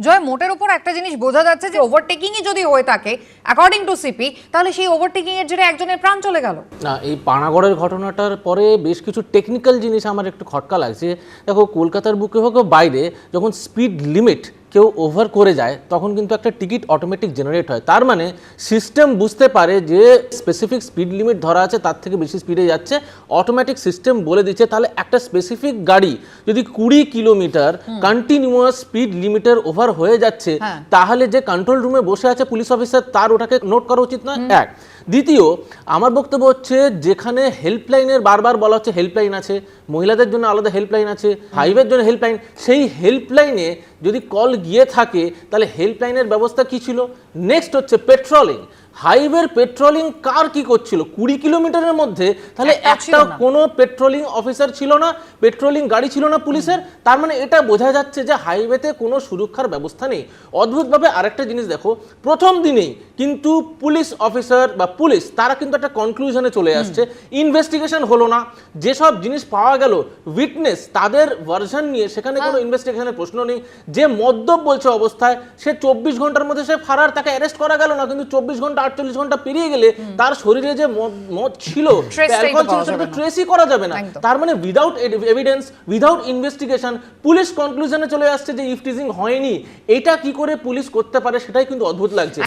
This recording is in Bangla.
জয়, মোটের উপর একটা জিনিস বোঝা যাচ্ছে যে ওভারটেকিংই যদি হয়ে থাকে অ্যাকর্ডিং টু সিপি তাহলে সেই ওভারটেকিং এর জেরে একজনের প্রাণ চলে গেল। না, এই পানাগড়ের ঘটনাটার পরে বেশ কিছু টেকনিক্যাল জিনিস আমার একটু খটকা লাগছে। দেখো, কলকাতার বুকে হোক বাইরে, যখন স্পিড লিমিট কেউ ওভার করে যায় তখন কিন্তু একটা টিকিট অটোমেটিক জেনারেট হয়। তার মানে সিস্টেম বুঝতে পারে যে স্পেসিফিক স্পিড লিমিট ধরা আছে তার থেকে বেশি স্পিডে যাচ্ছে অটোমেটিক সিস্টেম বলে দিচ্ছে তাহলে একটা স্পেসিফিক গাড়ি যদি কুড়ি কিলোমিটার কন্টিনিউয়াস স্পিড লিমিটের ওভার হয়ে যাচ্ছে হ্যাঁ। তাহলে যে কন্ট্রোল রুমে বসে আছে পুলিশ অফিসার তার ওটাকে নোট করা উচিত নয়। এক দ্বিতীয়, আমার বক্তব্য হচ্ছে যেখানে হেল্পলাইনের বারবার বলা হচ্ছে হেল্পলাইন আছে, মহিলাদের জন্য আলাদা হেল্পলাইন আছে হাইওয়ের জন্য হেল্পলাইন সেই হেল্পলাইনে যদি কল গিয়ে থাকে, তাহলে হেল্পলাইনের ব্যবস্থা কী ছিল? নেক্সট হচ্ছে পেট্রোলিং হাইওয়ের পেট্রোলিং কার কি করছিল? কুড়ি কিলোমিটারের মধ্যে তাহলে একটা কোনো পেট্রোলিং অফিসার ছিল না পেট্রোলিং গাড়ি ছিল না পুলিশের তার মানে এটা বোঝা যাচ্ছে যে হাইওয়েতে কোনো সুরক্ষার ব্যবস্থা নেই। অদ্ভুতভাবে আরেকটা জিনিস দেখো প্রথম দিনেই কিন্তু পুলিশ অফিসার বা পুলিশ তারা কিন্তু একটা কনক্লুশনে চলে আসছে ইনভেস্টিগেশন হলো না যেসব জিনিস পাওয়া গেল উইটনেস তাদের ভার্সন নিয়ে সেখানে কোনো ইনভেস্টিগেশনের প্রশ্ন নেই। যে মদ্যপ বলছে অবস্থায় সে চব্বিশ ঘণ্টার মধ্যে সে ফারার তাকে অ্যারেস্ট করা গেল না কিন্তু চব্বিশ ঘণ্টা আটচল্লিশ ঘণ্টা পেরিয়ে গেলে তার শরীরে যে মদ- ছিল অ্যালকোহল ছিল না। ট্রেসই করা যাবে না। তার মানে without evidence without investigation police কনক্লুশনে চলে আসছে যে ইফটিজিং হয়নি। এটা কি করে পুলিশ করতে পারে সেটাই কিন্তু অদ্ভুত লাগছে।